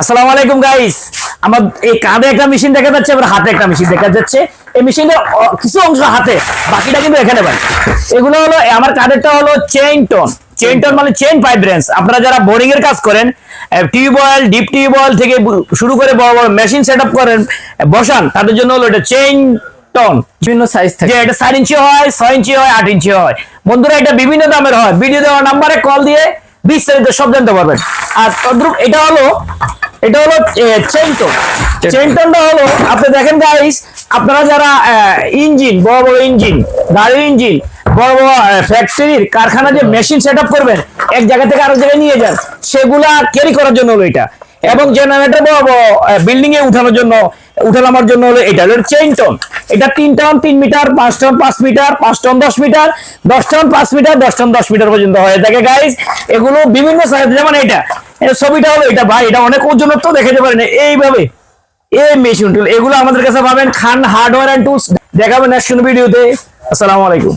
আসসালামু আলাইকুম গাইস আমার এই কাঁধে একটা মেশিন দেখা যাচ্ছে আবার হাতে একটা মেশিন দেখা যাচ্ছে। এই মেশিনের কিছু অংশ হাতে বাকিটা কিন্তু এখানে এগুলো হলো আমার কাঁধেরটা হলো চেইন টোন চেইন টোন মানে চেইন রেঞ্জ আপনারা যারা বোরিং এর কাজ করেন টিউবওয়েল ডিপ টিউবওয়েল থেকে শুরু করে বড় বড় মেশিন সেট আপ করেন বসান তাদের জন্য হলো এটা চেইন টন বিভিন্ন সাইজ থাকে। এটা চার ইঞ্চি হয় ছয় ইঞ্চি হয় আট ইঞ্চি হয়। বন্ধুরা এটা বিভিন্ন দামের হয়। ভিডিও দেওয়ার নাম্বারে কল দিয়ে বিস্তারিত সব জানতে পারবেন। আর তদ্রুপ এটা হলো এটা হলো চেনটন চেনটনটা হলো আপনি দেখেন গাইস আপনারা যারা ইঞ্জিন বড় বড় ইঞ্জিন গাড়ির ইঞ্জিন বড় বড় ফ্যাক্টরির কারখানা যে মেশিন সেট করবেন এক জায়গা থেকে আরেক জায়গায় নিয়ে যান সেগুলা ক্যারি করার জন্য হলো এটা। এবং জেনারেটর বড় বড় বিল্ডিং এ উঠানোর জন্য উঠানামার জন্য হলো এটা হলো চেইন টন এটা তিন টন তিন মিটার পাঁচ টন পাঁচ মিটার পাঁচ টন দশ মিটার দশ টন পাঁচ মিটার দশ টন দশ মিটার পর্যন্ত হয়ে থাকে গাইজ এগুলো বিভিন্ন সাইজ যেমন এটা ছবিটা হলো এটা ভাই, এটা অনেক ওজনত্ব দেখাতে পারেন। এইভাবে। এই মেশিন টুল এগুলো আমাদের কাছে পাবেন খান হার্ডওয়্যার অ্যান্ড টুলস দেখাবেন নেক্সট ভিডিওতে আসসালামু আলাইকুম।